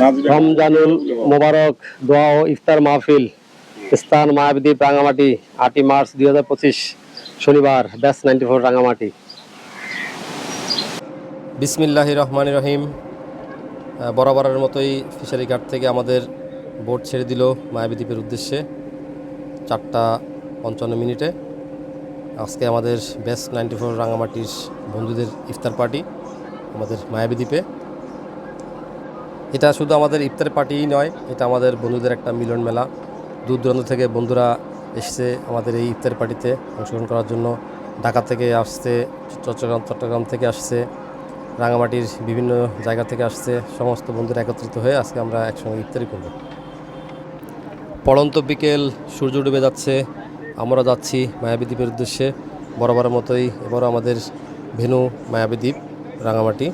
রমজানুল মোবারক দোয়া ও ইফতার মাহফিল স্থান মায়াবদ্বীপ রাঙামাটি আটই মার্চ দুই হাজার পঁচিশ শনিবার ব্যাস নাইনটি ফোর রাঙামাটি বিসমিল্লাহ রহমান রহিম বরাবরের মতোই ফিশারি ঘাট থেকে আমাদের বোট ছেড়ে দিল মায়াবী দ্বীপের উদ্দেশ্যে চারটা পঞ্চান্ন মিনিটে। আজকে আমাদের বেস্ট নাইনটি ফোর রাঙামাটির বন্ধুদের ইফতার পার্টি আমাদের মায়াবী দ্বীপে এটা শুধু আমাদের ইফতার পার্টিই নয়, এটা আমাদের বন্ধুদের একটা মিলন মেলা। দূর দূরান্ত থেকে বন্ধুরা এসছে আমাদের এই ইফতার পার্টিতে অংশগ্রহণ করার জন্য। ঢাকা থেকে আসছে, চট্টগ্রাম চট্টগ্রাম থেকে আসছে রাঙামাটির বিভিন্ন জায়গা থেকে আসছে, সমস্ত বন্ধুরা একত্রিত হয়ে আজকে আমরা একসঙ্গে ইফতারি করব। পড়ন্ত বিকেল, সূর্য ডুবে যাচ্ছে, আমরা যাচ্ছি মায়াবী দ্বীপের উদ্দেশ্যে। বরাবরের মতোই এবারও আমাদের ভেনু মায়াবী দ্বীপ রাঙামাটি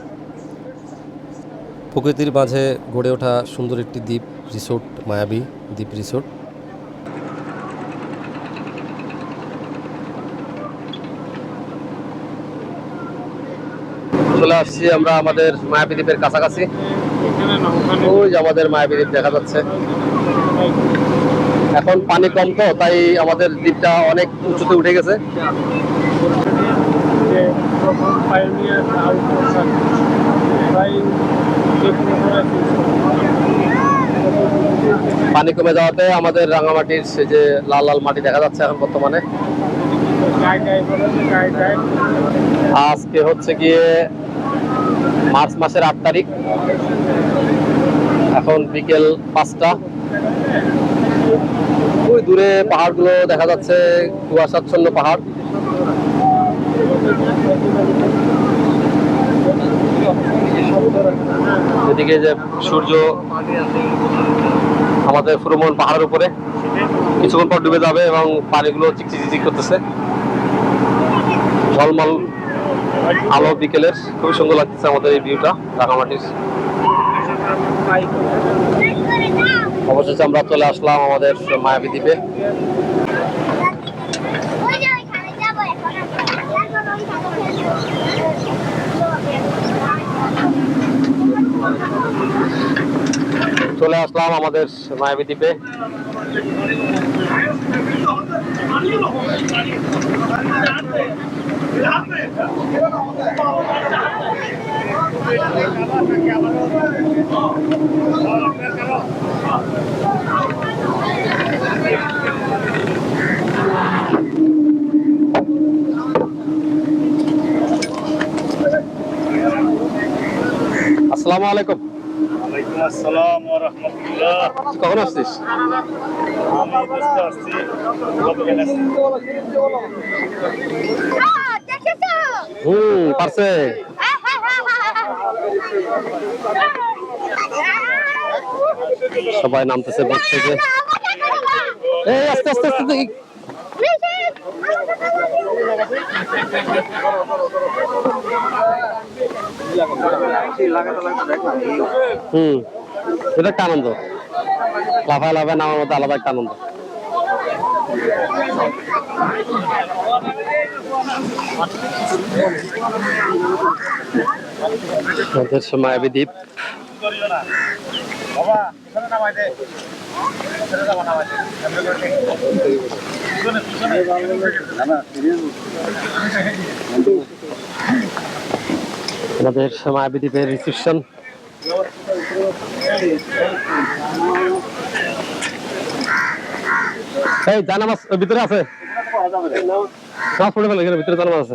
প্রকৃতির মাঝে গড়ে ওঠা সুন্দর একটি দ্বীপ রিসোর্ট মায়াবী দ্বীপ রিসোর্ট। চলে আসছি আমরা আমাদের মায়াবী দ্বীপের কাছাকাছি। ওই আমাদের মায়াবী দ্বীপ দেখা যাচ্ছে। এখন পানি কম তো তাই আমাদের দ্বীপটা অনেক উঁচুতে উঠে গেছে। পানি কমে যাওয়াতে আমাদের রাঙামাটির সে যে লাল লাল মাটি দেখা যাচ্ছে এখন বর্তমানে। আজকে হচ্ছে গিয়ে মার্চ মাসের আট তারিখ। এখন বিকেল পাঁচটা। ওই দূরে পাহাড়গুলো দেখা যাচ্ছে, কুয়াশাচ্ছন্ন পাহাড়। এদিকে যে সূর্য আমাদের ফুরমন পাহাড়ের উপরে। কিছুক্ষণ পর ডুবে যাবে এবং পানিগুলো চিকচিক করতেছে। ঝলমল আলো বিকেলের। খুবই সুন্দর লাগতেছে আমাদের এই ভিউটা রাঙামাটির। অবশেষে আমরা চলে আসলাম আমাদের মায়াবী দ্বীপে ওই যে ওইখানে যাব এখন আমরা। এখন ওইখানে চলে আসলাম আমাদের মায়াবী দ্বীপে। আসসালামু আলাইকুম। ওয়ালাইকুম আসসালাম ওয়া রাহমাতুল্লাহ। কখন আসছিস? আমি বুঝতে আসছি গতকাল আসছি হুম পারছে। সবাই নামতেছে বাস থেকে। এই আস্তে আস্তে আস্তে দেখি। হুম। এটা একটা আনন্দ। লাফায় লাফায় নামার মধ্যে আলাদা একটা আনন্দ। আমাদের না আমাদের মায়াবী দ্বীপের রিসেপশন এই ভিতরে আছে। নামাজ পড়ে ফেলে ভিতরে আছে।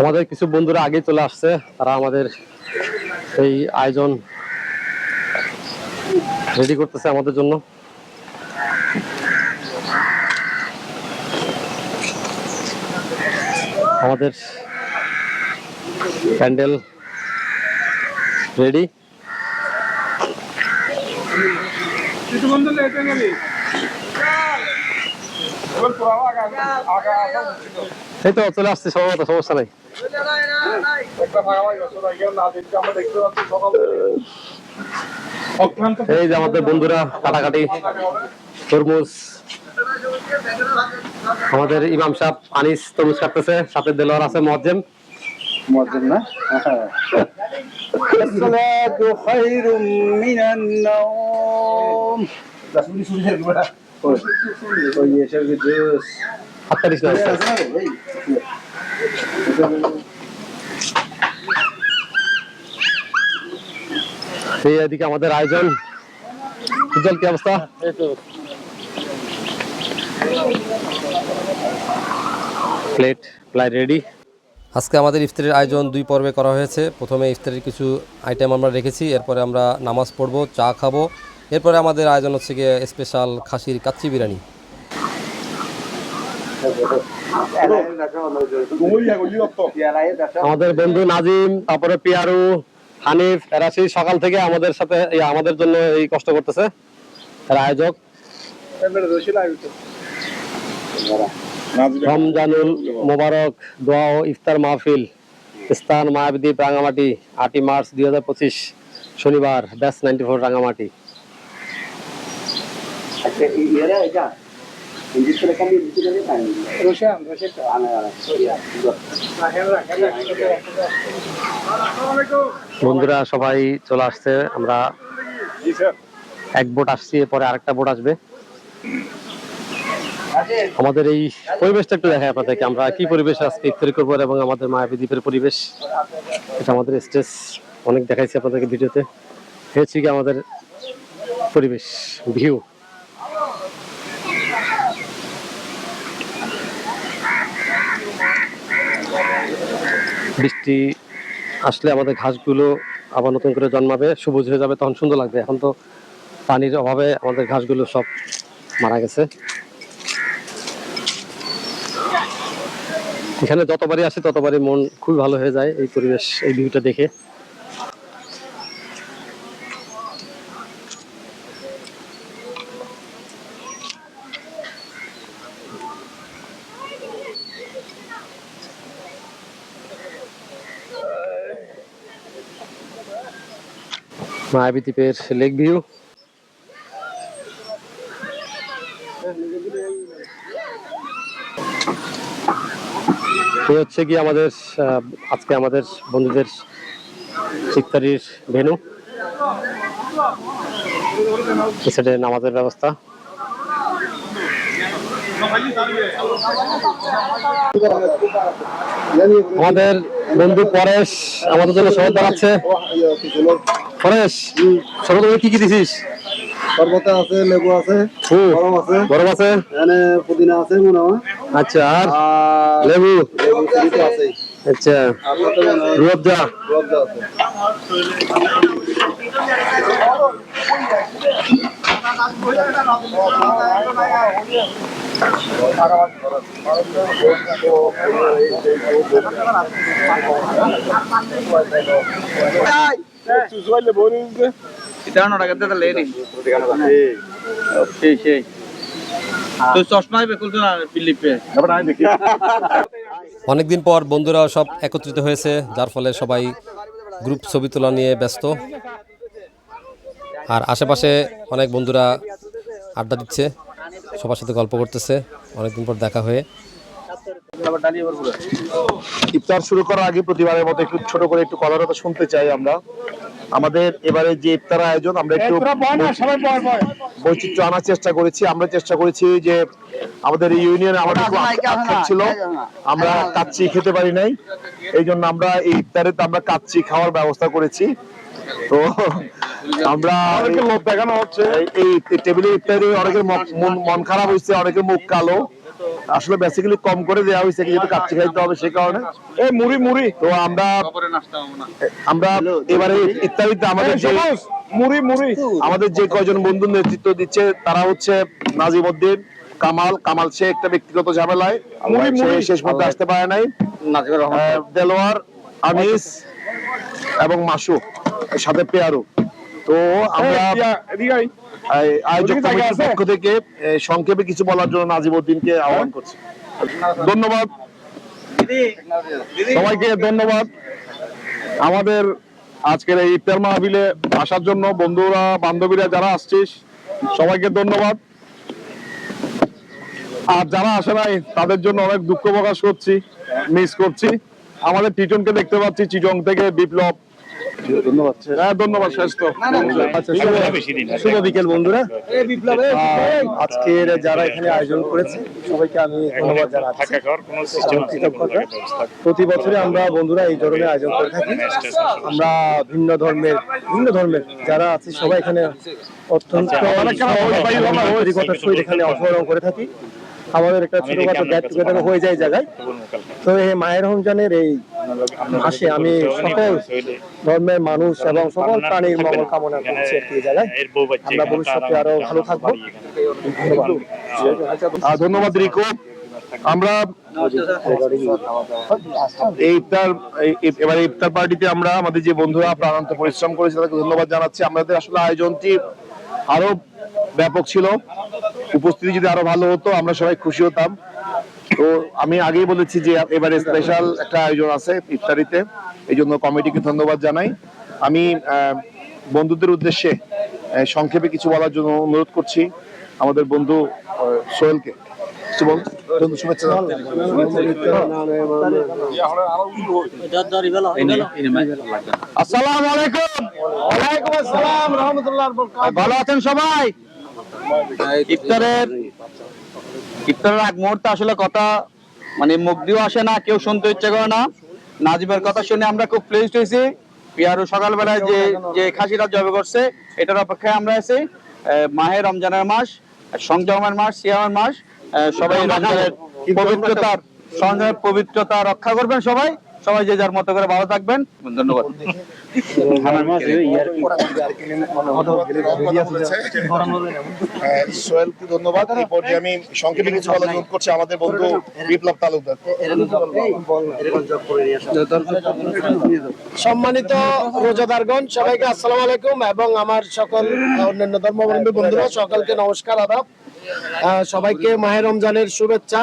আমাদের কিছু বন্ধুরা আগে চলে আসছে তারা আমাদের এই আয়োজন রেডি করতেছে আমাদের জন্য। আমাদের প্যান্ডেল রেডি। এই তো, চলে আসছে সম্ভবত সমস্যা নাই। এই যে আমাদের বন্ধুরা কাটাকাটি, তরমুজ আমাদের ইমাম সাহেব আনিস তরমুজ কাটতেছে সাথে দেলোয়ার আছে মজ্জেম মজ্জেম না الصلاة خير من النوم ওই এসব জুস আটত্রিশ এই এদিকে আমাদের আয়োজন উজ্জ্বল কি অবস্থা প্লেট প্লাই রেডি আজকে আমাদের ইফতারের আয়োজন দুই পর্বে করা হয়েছে। প্রথমে ইফতারের কিছু আইটেম আমরা রেখেছি এরপরে আমরা নামাজ পড়ব চা খাব। এরপরে আমাদের আয়োজন হচ্ছে গিয়ে স্পেশাল খাসির কাচ্চি বিরিয়ানি। আমাদের বন্ধু নাজিম তারপরে পিয়ারু হানিফ এরা সেই সকাল থেকে আমাদের সাথে আমাদের জন্য এই কষ্ট করতেছে এরা আয়োজক। রমজানুল মোবারক দোয়া ও ইফতার মাহফিল স্থান মায়াবদ্বীপ রাঙামাটি আটই মার্চ দুই হাজার পঁচিশ শনিবার ব্যাস নাইনটি ফোর রাঙামাটি বন্ধুরা সবাই চলে আসছে আমরা এক বোট আসছি এরপরে আরেকটা বোট আসবে। আমাদের এই পরিবেশটা একটু দেখায় আপনাদেরকে। আমরা কি পরিবেশ আজকে ইফতারি করব এবং আমাদের মায়াবী দ্বীপের পরিবেশ, এটা আমাদের স্টেজ অনেক দেখাইছি আপনাদেরকে ভিডিওতে। হচ্ছে কি আমাদের পরিবেশ, ভিউ। বৃষ্টি আসলে আমাদের ঘাসগুলো আবার নতুন করে জন্মাবে, সবুজ হয়ে যাবে, তখন সুন্দর লাগবে। এখন তো পানির অভাবে আমাদের ঘাসগুলো সব মারা গেছে। এখানে যতবারই আসে, ততবারই মন খুবই ভালো হয়ে যায় এই পরিবেশ, এই ভিউটা দেখে। মায়াবী দ্বীপের লেক ভিউ। এই হচ্ছে কি আমাদের আজকে আমাদের বন্ধুদের ইফতারির ভেনু সেটা নামাজের ব্যবস্থা। আমাদের বন্ধু পরেশ আমাদের জন্য শরৎ বানাচ্ছে পরেশ তুমি কি কি দিছিস? শরবতে আছে লেবু আছে গরম আছে গরম আছে এখানে পুদিনা আছে মনে হয় আচ্ছা আর লেবু লেবু তো আছেই আচ্ছা রুয়াবজা আছে লেনি অনেকদিন পর বন্ধুরা সব একত্রিত হয়েছে যার ফলে সবাই গ্রুপ ছবি তোলা নিয়ে ব্যস্ত। আর আশেপাশে অনেক বন্ধুরা আড্ডা দিচ্ছে সবার সাথে গল্প করতেছে অনেকদিন পর দেখা হয়ে। ইফতার শুরু করার আগে প্রতিবারের মতো একটু ছোট করে একটু কথা শুনতে চাই আমরা। আমাদের এবারে যে ইফতার আয়োজন আমরা একটু বৈচিত্র্য আনার চেষ্টা করেছি। আমরা চেষ্টা করেছি যে আমাদের ইউনিয়নে আমাদের ছিল। আমরা কাচ্চি খেতে পারি নাই। এই জন্য আমরা এই ইফতারে তো আমরা কাচ্চি খাওয়ার ব্যবস্থা করেছি। তো আমরা লোক দেখানো হচ্ছে। এই টেবিলে ইফতারে অনেকের মন- মন- মন খারাপ হয়েছে অনেকের মুখ কালো। আসলে বেসিক্যালি কম করে দেওয়া হয়েছে যেহেতু কাচ্চি খাইতে হবে সে কারণে। এই মুড়ি মুড়ি। তো আমরা আমরা এবারে ইত্যাদিতে আমাদের যে মুড়ি মুড়ি। আমাদের যে কয়জন বন্ধু নেতৃত্ব দিচ্ছে তারা হচ্ছে নাজিমউদ্দিন কামাল। কামাল সে একটা ব্যক্তিগত ঝামেলায়। মুড়ি মুড়ি। শেষ পর্যন্ত আসতে পারে নাই। দেলোয়ার আনিস এবং মাসু সাথে পেয়ারু। তো আমরা এই আয়োজক কমিটির পক্ষ থেকে সংক্ষেপে কিছু বলার জন্য নাজিমউদ্দিনকে আহ্বান করছি। ধন্যবাদ। সবাইকে ধন্যবাদ। আমাদের আজকের এই ইফতার মাহফিলে আসার জন্য বন্ধুরা বান্ধবীরা যারা আসছিস সবাইকে ধন্যবাদ। আর যারা আসে নাই তাদের জন্য অনেক দুঃখ প্রকাশ করছি মিস করছি। আমাদের টিটনকে দেখতে পাচ্ছি চিটং থেকে বিপ্লব। ধন্যবাদ হ্যাঁ ধন্যবাদ শেষ তো আচ্ছা, শুভ- শুভ বিকেল বন্ধুরা। আজকের যারা এখানে আয়োজন করেছে সবাইকে আমি ধন্যবাদ জানাচ্ছি। কৃতজ্ঞতা। প্রতি বছরে আমরা বন্ধুরা এই ধরনের আয়োজন করে থাকি। আমরা ভিন্ন ধর্মের ভিন্ন ধর্মের যারা আছে সবাই এখানে অত্যন্ত আন্তরিকতার সহিত এখানে অংশগ্রহণ করে থাকি। আমাদের একটা ছোটখাটো গেট টুগেদার হয়ে যায় জায়গায়। তো এই মায়ের রমজানের এই মাসে আমি সকল ধর্মের মানুষ এবং সকল প্রাণীর মঙ্গল কামনা করছি এই জায়গায়। আমরা ভবিষ্যতে আরও ভালো থাকব। ধন্যবাদ। রিকো। আমরা এই ইফতার এবারে ইফতার পার্টিতে আমরা আমাদের যে বন্ধুরা প্রাণান্ত পরিশ্রম করেছে তাদেরকে ধন্যবাদ জানাচ্ছি। আমাদের আসলে আয়োজনটি আরও ব্যাপক ছিল। উপস্থিতি যদি আরও ভালো হতো, আমরা সবাই খুশি হতাম। তো আমি আগেই বলেছি যে এবারে স্পেশাল একটা আয়োজন আছে ইফতারিতে। এই জন্য কমিটিকে ধন্যবাদ জানাই। আমি বন্ধুদের উদ্দেশ্যে সংক্ষেপে কিছু বলার জন্য অনুরোধ করছি আমাদের বন্ধু সোহেলকে। আসসালাম ভালো আছেন সবাই? ইফতারের ইফতারের আগ মুহূর্তে আসলে কথা মানে মুখ দিয়েও আসে না কেউ শুনতে ইচ্ছে করে না। নাজিমের কথা শুনে আমরা খুব প্লেসড হয়েছি। পিয়ারু সকালবেলায় যে যে খাসিটা জবে করছে এটার অপেক্ষায় আমরা আছি। মাহে রমজানের মাস সংযমের মাস সিয়ামের মাস। সবাই রমজানের পবিত্রতার সংযমের পবিত্রতা রক্ষা করবেন সবাই। সবাই যে যার মতো করে ভালো থাকবেন। ধন্যবাদ। সোহেলকে ধন্যবাদ? এই পর্যায়ে আমি সংক্ষেপে কিছু বলার অনুরোধ করছি। আমাদের বন্ধু বিপ্লব তালুকদার। সম্মানিত রোজাদারগণ সবাইকে আসসালামু আলাইকুম এবং আমার সকল অন্যান্য ধর্মাবলম্বী বন্ধুরা সকলকে নমস্কার আদাব। সবাইকে মাহে রমজানের শুভেচ্ছা।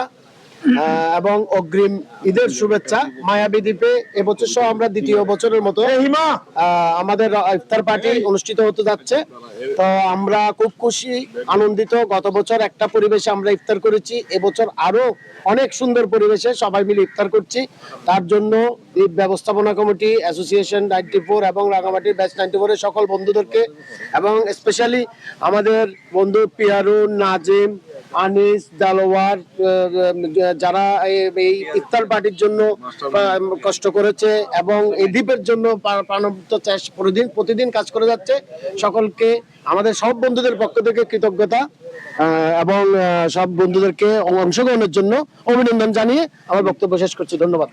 এবং অগ্রিম ঈদের শুভেচ্ছা মায়াবী দ্বীপে এবছর সহ আমরা দ্বিতীয় বছরের মতো আমাদের ইফতার পার্টি অনুষ্ঠিত হতে যাচ্ছে। তো আমরা খুব খুশি আনন্দিত। গত বছর একটা পরিবেশে আমরা ইফতার করেছি। এবছর আরও অনেক সুন্দর পরিবেশে সবাই মিলে ইফতার করছি। তার জন্য এই ব্যবস্থাপনা কমিটি অ্যাসোসিয়েশন নাইনটি ফোর এবং রাঙামাটি ব্যাচ নাইনটি ফোরের সকল বন্ধুদেরকে এবং স্পেশালি আমাদের বন্ধু পিয়ারুন নাজিম আনিস, দালোয়ার যারা এই- ইফতার পার্টির জন্য কষ্ট করেছে এবং এই দ্বীপের জন্য প্রাণবন্ত চেষ্টা প্রতিদিন প্রতিদিন কাজ করে যাচ্ছে। সকলকে, আমাদের সব বন্ধুদের পক্ষ থেকে কৃতজ্ঞতা এবং সব বন্ধুদেরকে অংশগ্রহণের জন্য অভিনন্দন জানিয়ে আমার বক্তব্য শেষ করছি। ধন্যবাদ।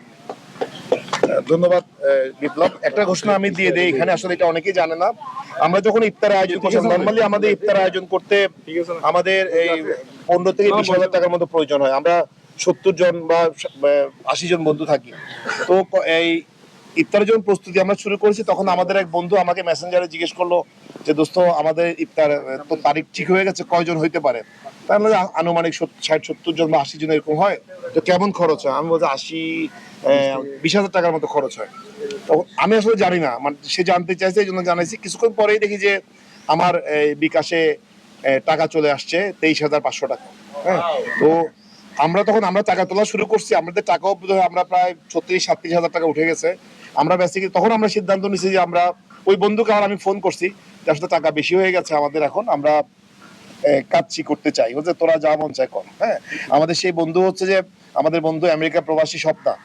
ধন্যবাদ বিপ্লব। একটা ঘোষণা আমি দিয়ে দেই এখানে আসলে এটা অনেকেই জানে না। আমরা যখন ইফতার আয়োজন করছি নর্মালি আমাদের ইফতার আয়োজন করতে আমাদের এই পনেরো থেকে বিশ হাজার টাকার মতো প্রয়োজন হয়। আমরা সত্তর জন বা আশি জন বন্ধু থাকি। তো এই ইফতারের যখন প্রস্তুতি আমরা শুরু করেছি তখন আমাদের এক বন্ধু আমাকে মেসেঞ্জারে জিজ্ঞেস করল যে দোস্ত আমাদের ইফতার তো তারিখ ঠিক হয়ে গেছে কয়জন হইতে পারে? আনুমানিক ষাট, সত্তর জন বা আশি জন এরকম হয়। তো কেমন খরচ হয়? আমি বলছি আশি বিশ হাজার টাকার মতো খরচ হয়। তো আমি আসলে জানি না। মানে সে জানতে চাইছে, এই জন্য জানাইছি। কিছুক্ষণ পরেই দেখি যে আমার বিকাশে টাকা চলে আসছে তেইশ হাজার পাঁচশো টাকা। হ্যাঁ? তো আমরা তখন, আমরা টাকা তোলা শুরু করছি। আমাদের টাকাও আমরা প্রায় ছত্রিশ, সাতত্রিশ হাজার টাকা উঠে গেছে। আমরা বেসিক তখন আমরা সিদ্ধান্ত নিছি যে আমরা, ওই বন্ধুকে আর আমি ফোন করছি। যে আসলে টাকা বেশি হয়ে গেছে আমাদের এখন। আমরা এ, কাচ্চি করতে চাই। হচ্ছে তোরা যা মন চায় কর। হ্যাঁ? আমাদের সেই বন্ধু হচ্ছে যে আমাদের বন্ধু আমেরিকা প্রবাসী সপ্তাহ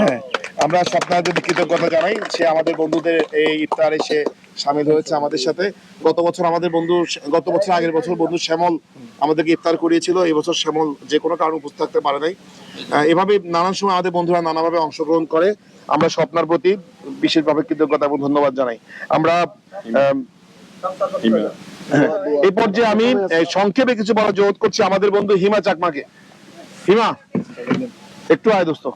হ্যাঁ? আমরা সপ্তাহে যদি কৃতজ্ঞতা জানাই। সে আমাদের বন্ধুদের এই ইফতারে সে সামিল হয়েছে আমাদের সাথে। গত বছর আমাদের বন্ধু গত বছর আগের বছর বন্ধু শ্যামল আমাদেরকে ইফতার করিয়েছিল। এই বছর শ্যামল যে কোনো কারণে উপস্থিত থাকতে পারে নাই। এভাবে নানান সময় আমাদের বন্ধুরা নানাভাবে অংশগ্রহণ করে। আমরা স্বপ্নার প্রতি বিশেষভাবে কৃতজ্ঞতা এবং ধন্যবাদ জানাই। আমরা আম, এই পর্যায়ে আমি সংক্ষেপে কিছু বলার জোর করছি আমাদের বন্ধু হিমা চাকমাকে। হিমা, একটু আয় দোস্ত।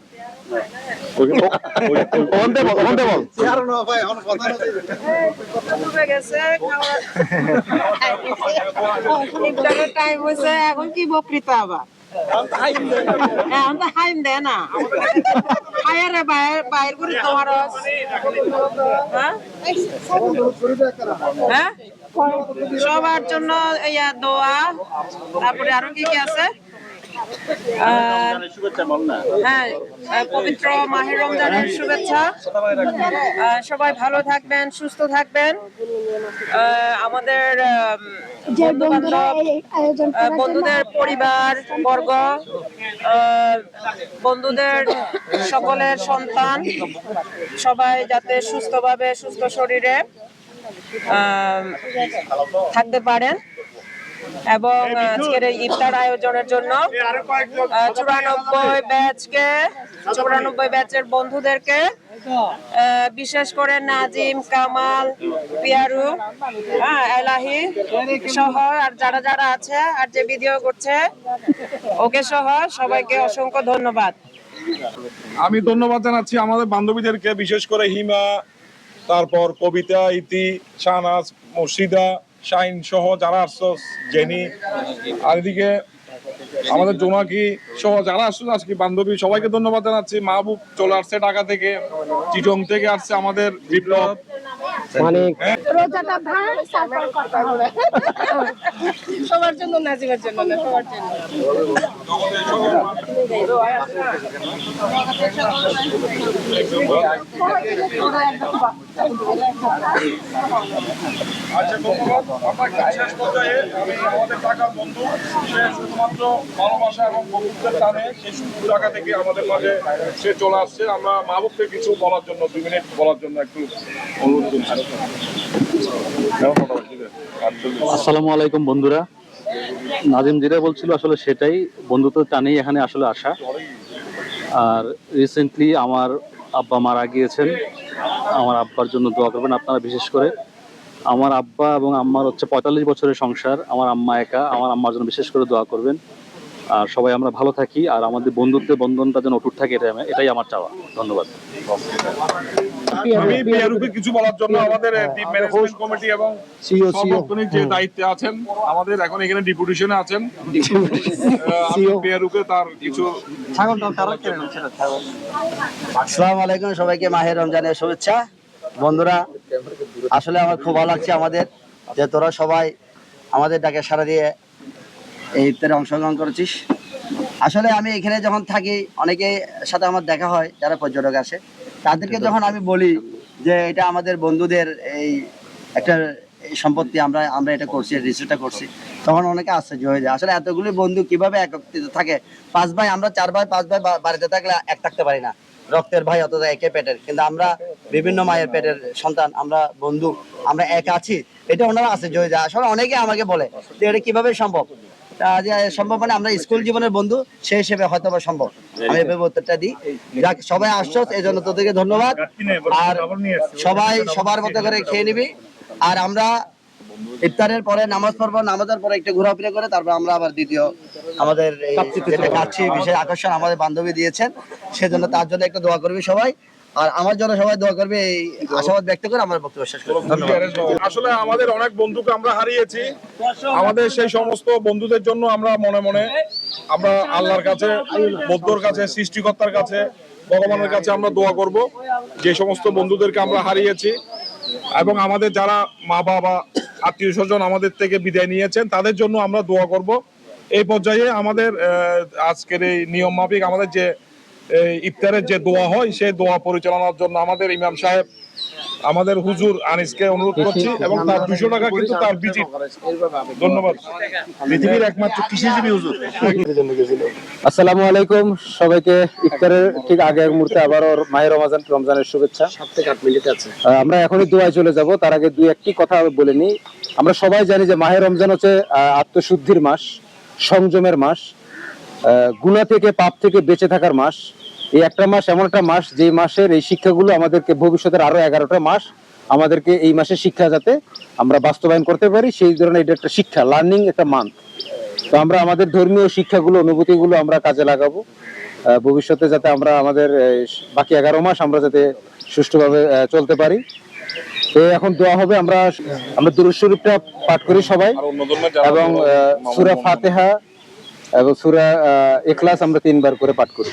বাইর করে হ্যাঁ? সবার জন্য ইয়া দোয়া। তারপরে আরও কি কি আছে? হ্যাঁ পবিত্র মাহের রমজানের শুভেচ্ছা। সবাই ভালো থাকবেন সুস্থ থাকবেন। আমাদের বন্ধুদের পরিবার বর্গ বন্ধুদের সকলের সন্তান সবাই যাতে সুস্থভাবে সুস্থ শরীরে থাকতে পারেন। এবং আজকের এই ইফতার আয়োজনের জন্য চুরানব্বই ব্যাচকে চুরানব্বই ব্যাচের বন্ধুদেরকে বিশেষ করে নাজিম কামাল পিয়ারু হ্যাঁ এলাহি সহ আর যারা যারা আছে আর যে ভিডিও করছে ওকে সহ সবাইকে অসংখ্য ধন্যবাদ। আমি ধন্যবাদ জানাচ্ছি আমাদের বান্ধবীদেরকে বিশেষ করে হিমা তারপর কবিতা, ইতি, শাহনাজ, মুর্শিদা, শাইন সহ যারা আসছো, জেনি। আর এদিকে আমাদের জোনাকি সহ যারা আসছো, আজকে বান্ধবী, সবাইকে ধন্যবাদ জানাচ্ছি। মাহবুব চলে আসছে ঢাকা থেকে, চিটং থেকে আসছে আমাদের বিপ্লব। মানে রোজাটা ভাঙ তারপর কথা হবে। সবার জন্য নাজিমের জন্য না সবার জন্য। আচ্ছা আমরা একদম শেষ পর্যায়ে আমি আমাদের টাকা বন্ধু সে শুধুমাত্র ভালোবাসা এবং বন্ধুত্বের টানে থেকে আমাদের মাঝে সে চলে আসছে। আমরা মাহবুবকে কিছু বলার জন্য দুই মিনিট বলার জন্য একটু অনুরোধ করছি। আসসালামু আলাইকুম বন্ধুরা। নাজিম যেটা বলছিল আসলে সেটাই। বন্ধুত্ব টানেই এখানে আসলে আসা। আর রিসেন্টলি আমার আব্বা মারা গিয়েছেন। আমার আব্বার জন্য দোয়া করবেন আপনারা বিশেষ করে। আমার আব্বা এবং আম্মার হচ্ছে পঁয়তাল্লিশ বছরের সংসার। আমার আম্মা একা। আমার আম্মার জন্য বিশেষ করে দোয়া করবেন। আর সবাই আমরা ভালো থাকি। আর আমাদের বন্ধুত্বের বন্ধনটা যেন অটুট থাকে, এটাই এটাই আমার চাওয়া। ধন্যবাদ। আমি কিছু বলার জন্য আমাদের টিম ম্যানেজমেন্ট কমিটি এবং সিও সিও যে দায়িত্বে আছেন আমাদের এখন এখানে ডিপুটেশনে আছেন। আমি বিআরউকে তার কিছু আসসালামু আলাইকুম সবাইকে মাহের রমজানের শুভেচ্ছা। বন্ধুরা আসলে আমার খুব ভালো লাগছে আমাদের যে তোরা সবাই আমাদের ডাকে সারা দিয়ে এই ইফতারে অংশগ্রহণ করেছিস। আসলে আমি এখানে যখন থাকি অনেকে সাথে আমার দেখা হয় যারা পর্যটক আসে। তাদেরকে যখন আমি বলি যে এটা আমাদের বন্ধুদের এই একটা সম্পত্তি আমরা আমরা এটা করছি রিসিভটা করছি তখন অনেকে আশ্চর্য হয়ে যায়। আসলে এতগুলি বন্ধু কীভাবে একত্রিত থাকে? পাঁচ ভাই আমরা চার ভাই পাঁচ ভাই বাড়িতে থাকলে এক থাকতে পারি না। রক্তের ভাই অত একে পেটের। কিন্তু আমরা বিভিন্ন মায়ের পেটের সন্তান আমরা বন্ধু আমরা এক আছি। এটা ওনারা আশ্চর্য হয়ে যায়। আসলে অনেকে আমাকে বলে যে এটা কীভাবে সম্ভব? সম্ভব মানে আমরা স্কুল জীবনের বন্ধু সেই হিসেবে হয়তো বা সম্ভব। আমি এভাবে উত্তরটা দিই। যাক সবাই আসছো এই জন্য তোদেরকে ধন্যবাদ। আর সবাই সবার মতো করে খেয়ে নিবি। আর আমরা ইফতারের পরে নামাজ পড়ব নামাজের পরে একটু ঘোরাফেরা করে তারপর আমরা আবার দ্বিতীয় আমাদের এই কাচ্ছি বিশেষ আকর্ষণ আমাদের বান্ধবী দিয়েছেন। সেজন্য তার জন্য একটু দোয়া করবি সবাই। আর আমার জন্য সবাই দোয়া করবে, এই আশাবাদ ব্যক্ত করে আমার বক্তব্য শেষ আসলে আমাদের অনেক বন্ধুকে আমরা হারিয়েছি। আমাদের সেই সমস্ত বন্ধুদের জন্য আমরা মনে মনে আমরা আল্লাহর কাছে, বৌদ্ধর কাছে, সৃষ্টিকর্তার কাছে, ভগবানের কাছে আমরা দোয়া করব। যে সমস্ত বন্ধুদেরকে আমরা হারিয়েছি এবং আমাদের যারা মা বাবা, আত্মীয় স্বজন আমাদের থেকে বিদায় নিয়েছেন, তাদের জন্য আমরা দোয়া করব। এই পর্যায়ে আমাদের আজকের এই নিয়ম মাফিক, আমাদের যে ইফতারের যে দোয়া হয় সেই দোয়া পরিচালনার জন্য আমাদের ইমাম সাহেব আমাদের হুজুর আনিসকে অনুরোধ করছি এবং তার দুশো টাকা কিন্তু তার ভিজিট ধন্যবাদ। পৃথিবীর একমাত্র কৃষিজীবী হুজুর। আসসালামু আলাইকুম। সবাইকে ইফতারের ঠিক আগে এক মুহূর্তে আবারও মাহের রমজান রমজানের শুভেচ্ছা। সাত থেকে আট মিনিট আছে। আমরা এখনই দোয়ায় চলে যাব। তার আগে দুই একটি কথা বলে নিই আমরা সবাই জানি যে মাহের রমজান হচ্ছে আহ, আত্মশুদ্ধির মাস সংযমের মাস আহ, গুনাহ থেকে পাপ থেকে বেঁচে থাকার মাস। এই একটা মাস এমন একটা মাস যে মাসের এই শিক্ষাগুলো আমাদেরকে ভবিষ্যতের আরও এগারোটা মাস আমাদেরকে এই মাসের শিক্ষা যাতে আমরা বাস্তবায়ন করতে পারি সেই ধরনের এটা একটা শিক্ষা লার্নিং একটা মান্থ তো আমরা আমাদের ধর্মীয় শিক্ষাগুলো অনুভূতিগুলো আমরা কাজে লাগাবো। ভবিষ্যতে যাতে আমরা আমাদের বাকি এগারো মাস আমরা যাতে সুষ্ঠুভাবে চলতে পারি। তো এখন দোয়া হবে আমরা আমরা দুরুদ শরীফটা পাঠ করি সবাই। এবং সুরা ফাতেহা এবং সুরা এখলাস আমরা তিনবার করে পাঠ করি।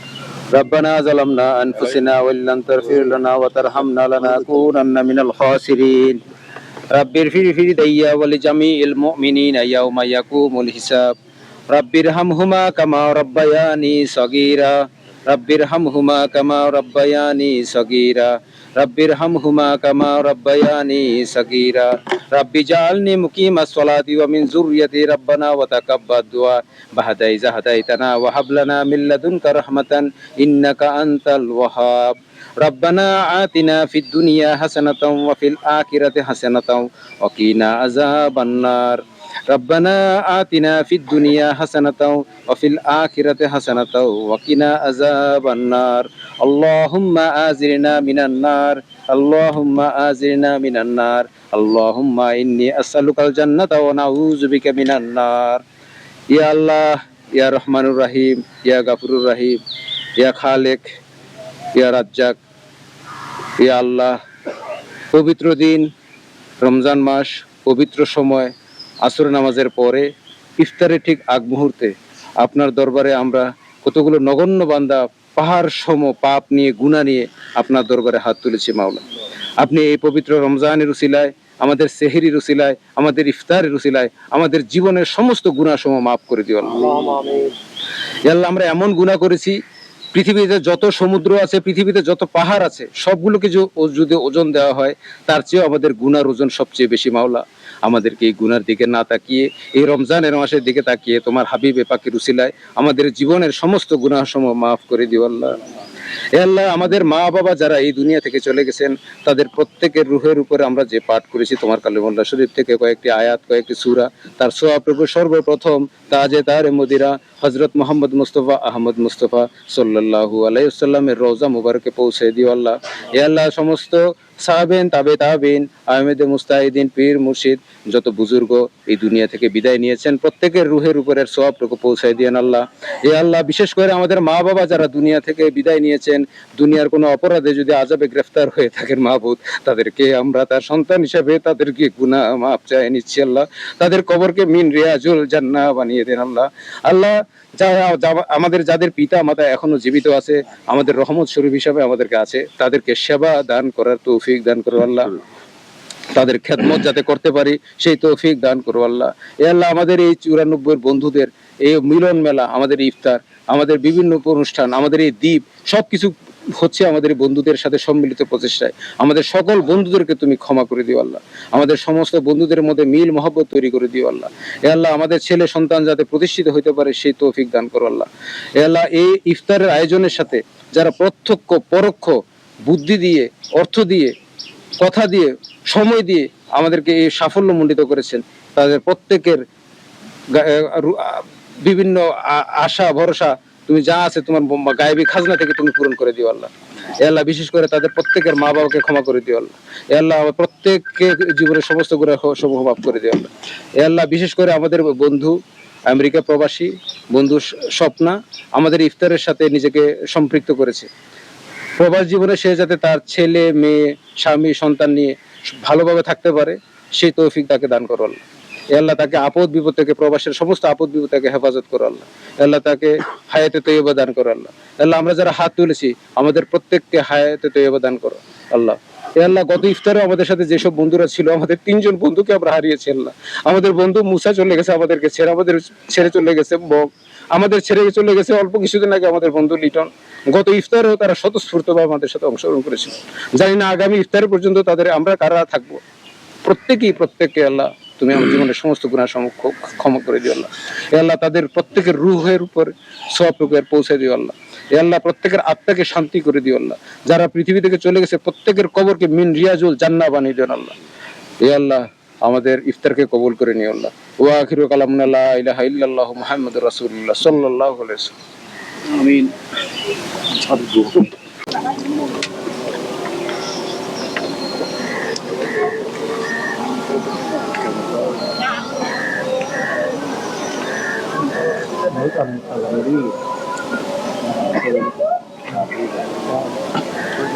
ربنا ظلمنا أنفسنا وإن لم تغفر لنا وترحمنا لنكونن من الخاسرين رب اغفر في دي ولجميع المؤمنين يوم يقوم الحساب رب ارحمهما كما ربياني صغيرا رب ارحمهما كما ربياني صغيرا رب ارحمهما كما ربياني صغيرا رب اجعلني مقيم الصلاة ومن ذريتي ربنا وتقبل الدعاء بعد إذا هديتنا وهب لنا من لدنك رحمة إنك أنت الوهاب ربنا آتنا في الدنيا حسنة وفي الآخرة حسنة وقنا عذاب النار ربنا آتنا في الدنيا حسنة وفي الآخرة حسنة وقنا عذاب النار اللهم آزرنا من النار اللهم آزرنا من النار اللهم إني أسألك الجنة ونعوذ بك من النار يا الله يا رحمن الرحيم يا غفور الرحيم يا خالق ইয়া রাজ্জাক ইয়া আল্লাহ পবিত্র দিন রমজান মাস পবিত্র সময় আসর নামাজের পরে ইফতারের ঠিক আগ মুহূর্তে আপনার দরবারে আমরা কতগুলো নগণ্য বান্দা পাহাড় সম পাপ নিয়ে গুণা নিয়ে আপনার দরবারে হাত তুলেছি মাওলা। আপনি এই পবিত্র রমজানের উসিলায় আমাদের সেহেরি উসিলায় আমাদের ইফতারের উসিলায় আমাদের জীবনের সমস্ত গুণাসম মাফ করে দিও আল্লাহ। আমরা এমন গুণা করেছি পৃথিবীতে যত সমুদ্র আছে পৃথিবীতে যত পাহাড় আছে সবগুলোকে যদি ওজন দেওয়া হয় তার চেয়েও আমাদের গুনার ওজন সবচেয়ে বেশি মাওলা। আমাদেরকে এই গুনার দিকে না তাকিয়ে, এই রমজানের মাসের দিকে তাকিয়ে তোমার হাবিবে পাখির উসিলায় আমাদের জীবনের সমস্ত গুনাহ মাফ করে দিও আল্লাহ। আল্লাহ, আমাদের মা বাবা যারা এই দুনিয়া থেকে চলে গেছেন, তাদের প্রত্যেকের রুহের উপরে আমরা যে পাঠ করেছি, তোমার কালিমুল্লাহ শরীফ থেকে কয়েকটি আয়াত, কয়েকটি সূরা, তার সোয়াপ্রভু সর্বপ্রথম তাজে তার মদিরা হজরত মোহাম্মদ মুস্তফা আহমদ মুস্তফা সাল্লাল্লাহু আলাইসাল্লামের রোজা মুবারকে পৌঁছে দিও আল্লাহ। এ আল্লাহ, সমস্ত সাহাবেন, তাবে তাবেন আহমেদে মুস্তাহিদিন, পীর মুর্শিদ, যত বুজুর্গ এই দুনিয়া থেকে বিদায় নিয়েছেন, প্রত্যেকের রুহের উপরের সবটুকু পৌঁছায় দিয়েন আল্লাহ। এ আল্লাহ, বিশেষ করে আমাদের মা বাবা যারা দুনিয়া থেকে বিদায় নিয়েছেন, দুনিয়ার কোনো অপরাধে যদি আজাবে গ্রেফতার হয়ে থাকেন মাহবুদ, তাদেরকে আমরা তার সন্তান হিসেবে তাদেরকে গুনা মাপ চাই নিচ্ছি আল্লাহ। তাদের কবরকে মিন রিয়াজুল জান্নাহ বানিয়ে দেন আল্লাহ। আল্লাহ আমাদের যাদের পিতা মাতা এখনও জীবিত আছে, আমাদের রহমত শরীফ হিসাবে আমাদেরকে আছে, তাদেরকে সেবা দান করার তৌফিক দান করো আল্লাহ। তাদের খেদমত যাতে করতে পারি, সেই তৌফিক দান করো আল্লাহ। এ আল্লাহ, আমাদের এই চুরানব্বই বন্ধুদের, এই মিলন মেলা, আমাদের ইফতার, আমাদের বিভিন্ন অনুষ্ঠান, আমাদের এই দ্বীপ, সবকিছু হচ্ছে আমাদের বন্ধুদের সাথে সম্মিলিত প্রচেষ্টায়। আমাদের সকল বন্ধুদেরকে তুমি ক্ষমা করে দিও আল্লাহ। আমাদের সমস্ত বন্ধুদের মধ্যে মিল মহব্বত তৈরি করে দিও আল্লাহ। এ আল্লাহ, আমাদের ছেলে সন্তান যাতে প্রতিষ্ঠিত হইতে পারে, সেই তৌফিক দান করো আল্লাহ। এ আল্লাহ, এই ইফতারের আয়োজনের সাথে যারা প্রত্যক্ষ, পরোক্ষ বুদ্ধি দিয়ে, অর্থ দিয়ে, কথা দিয়ে, সময় দিয়ে আমাদেরকে এই সাফল্য মণ্ডিত করেছেন, তাদের প্রত্যেকের বিভিন্ন আশা, ভরসা তুমি যা আছে তোমার গায়েবী খাজনা থেকে তুমি পূরণ করে দিও আল্লাহ। আল্লাহ, বিশেষ করে তাদের প্রত্যেকের মা বাবাকে ক্ষমা করে দিও আল্লাহ। আল্লাহ প্রত্যেককে জীবনের সমস্ত গুণা সমূহ মাফ করে দিও আল্লাহ। আল্লাহ, বিশেষ করে আমাদের বন্ধু আমেরিকা প্রবাসী, বন্ধু স্বপ্না, আমাদের ইফতারের সাথে নিজেকে সম্পৃক্ত করেছে। প্রবাস জীবনে সে যাতে তার ছেলে, মেয়ে, স্বামী, সন্তান নিয়ে ভালোভাবে থাকতে পারে, সেই তৌফিক তাকে দান করো আল্লাহ। আল্লাহ তাকে আপদ বিপদ থেকে প্রবাসের সমস্ত আপদ বিপদ থেকে হেফাজত করো আল্লাহ। আল্লাহ তাকে হায়াতে তৈবা দান করো আল্লাহ। আল্লাহ আমরা যারা হাত তুলেছি, আমাদের প্রত্যেককে হায়াতে তৈবা দান করো আল্লাহ। আল্লাহ গত ইফতারে আমাদের সাথে যেসব বন্ধুরা ছিল, আমাদের তিনজন বন্ধুকে আমরা হারিয়েছি আল্লাহ। আমাদের বন্ধু মুসা চলে গেছে, আমাদেরকে ছেড়ে, আমাদের ছেড়ে চলে গেছে বক আমাদের ছেড়ে চলে গেছে অল্প কিছুদিন আগে আমাদের বন্ধু লিটন। গত ইফতারেও তারা স্বতঃস্ফূর্ত স্বতঃস্ফূর্তভাবে আমাদের সাথে অংশগ্রহণ করেছিল। জানি না আগামী ইফতার পর্যন্ত তাদের আমরা কারা থাকব? প্রত্যেকেই, প্রত্যেককে আল্লাহ তুমি আমার জীবনের সমস্ত গুণা ক্ষমা করে দিও আল্লাহ। এ আল্লাহ, তাদের প্রত্যেকের রুহের উপর সব পৌঁছে দিও আল্লাহ। এ আল্লাহ, প্রত্যেকের আত্মাকে শান্তি করে দিও আল্লাহ। যারা পৃথিবী থেকে চলে গেছে, প্রত্যেকের কবরকে মিন রিয়াজুল জান্না বানিয়ে দিও আল্লাহ। এ আল্লাহ, আমাদের ইফতারকে কবুল করে নিও আল্লাহ। ওয়া আখিরু কালামুনা লা ইলাহা ইল্লাল্লাহ মুহাম্মাদুর রাসূলুল্লাহ সাল্লাল্লাহু আলাইহি আমিন।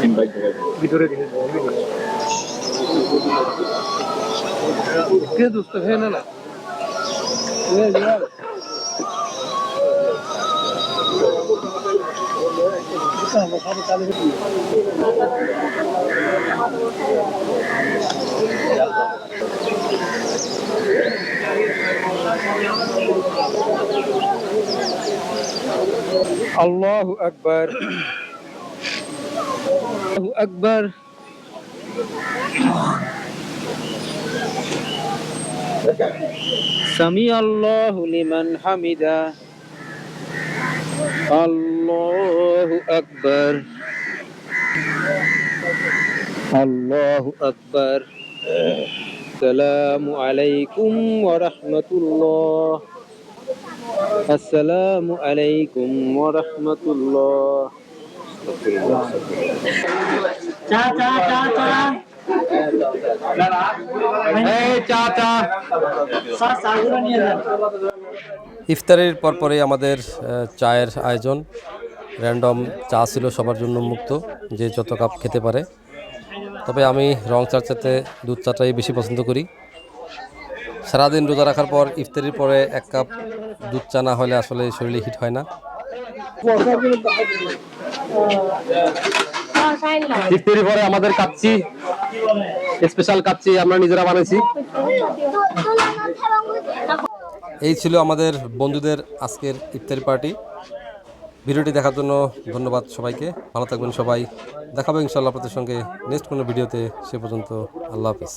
Invite ভিতরে কে দোস্ত হ্যাঁ না না আল্লাহু আকবার আল্লাহু আকবার সামি আল্লাহু লিমান হামিদা আল্লাহু আকবার আল্লাহু আকবার আসসালামু আলাইকুম ওয়া রাহমাতুল্লাহ আসসালামু আলাইকুম ওয়া রাহমাতুল্লাহ ইফতারের পরপরে আমাদের চায়ের আয়োজন। র্যান্ডম চা ছিল সবার জন্য মুক্ত যে যত কাপ খেতে পারে। তবে আমি রং চার চাতে দুধ চাটাই বেশি পছন্দ করি। সারাদিন রোজা রাখার পর ইফতারির পরে এক কাপ দুধ চা না হলে আসলে শরীরে হিট হয় না। ইফতারি পরে আমাদের কাচ্চি স্পেশাল কাচ্চি আমরা নিজেরা বানাইছি। এই ছিল আমাদের বন্ধুদের আজকের ইফতারি পার্টি। ভিডিওটি দেখার জন্য ধন্যবাদ সবাইকে। ভালো থাকবেন সবাই। দেখাবো ইনশাল্লাহ আপনাদের সঙ্গে নেক্সট কোনো ভিডিওতে। সে পর্যন্ত আল্লাহ হাফিজ।